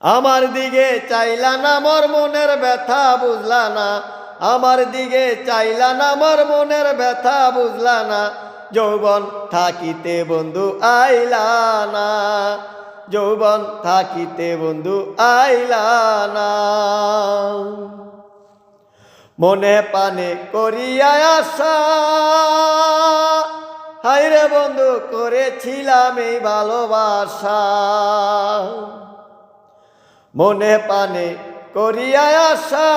আমার দিকে চাইলা না মোর মনের ব্যথা, বুঝলা না। আমার দিকে চাইলা না মোর মনের ব্যথা, বুঝলা না। যৌবন থাকিতে বন্ধু আইলা না। যৌবন থাকিতে বন্ধু আইলা না। মনে পানে করিয়া আশা হাইরে বন্ধু, করেছিলাম এই ভালোবাসা। মনে পানে করিয়া আশা।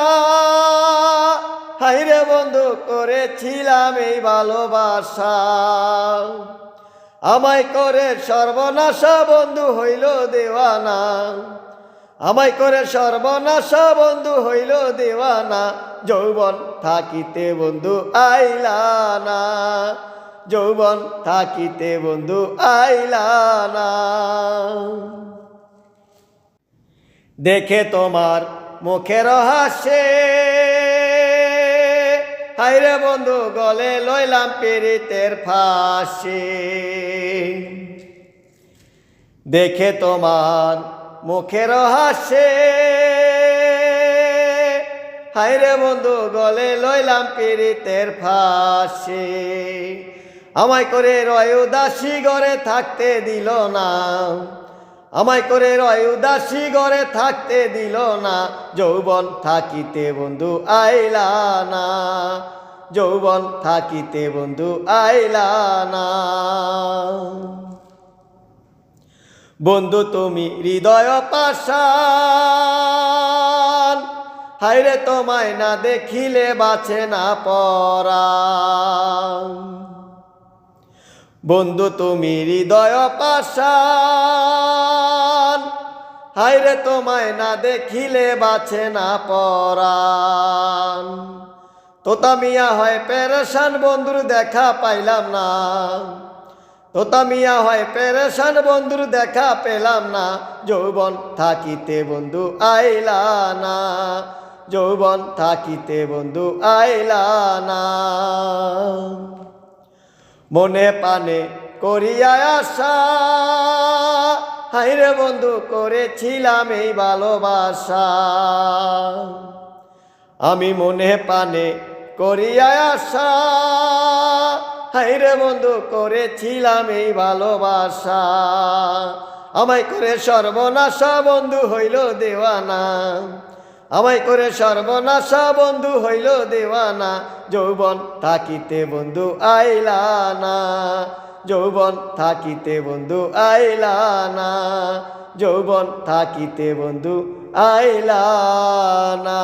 হাইরে বন্ধু, করেছিলাম এই ভালোবাসা। আমায় করে সর্বনাশা বন্ধু হইল দেওয়ানা। আমায় করে সর্বনাশা বন্ধু হইল দেওয়ানা। যৌবন থাকিতে বন্ধু আইলা না যৌবন থাকিতে বন্ধু আইলা না দেখে তোমার মুখের হাসে। হাইরে বন্ধু, গলে লইলাম পেরিতের ফাঁসে। দেখে তোমার মুখের হাসে। হাইরে বন্ধু, গলে লইলাম পীড়িতের ফাঁসে। আমায় করে রয় উদাসী ঘরে থাকতে দিল না। আমায় করে রয় উদাসী ঘরে থাকতে দিল না। যৌবন থাকিতে বন্ধু আইলা না। যৌবন থাকিতে বন্ধু আইলা না। বন্ধু তুমি হৃদয় পাশান হাইরে তোমায় না দেখিলে বাছে না পরা বন্ধু তুমি হৃদয় পাশান হাইরে তোমায় না দেখিলে বাছে না পরান তোতা মিয়া হয় পেরেশান, বন্ধুর দেখা পাইলাম না। তোতা মিয়া হয় পেরেশান, বন্ধুর দেখা পেলাম না। যৌবন থাকিতে বন্ধু আইলা না। যৌবন থাকিতে বন্ধু আইলা না। মনে পানে করিয়া আশা। হাইরে বন্ধু, করেছিলাম এই ভালোবাসা। আমি মনে পানে করিয়া আশা হাইরে বন্ধু, করেছিলাম এই ভালোবাসা। আমায় করে সর্বনাশা বন্ধু হইল দেওয়ানা। আমায় করে সর্বনাশা বন্ধু হইল দেওয়ানা। যৌবন থাকিতে বন্ধু আইলা না যৌবন থাকিতে বন্ধু আইলা না। যৌবন থাকিতে বন্ধু আইলা না।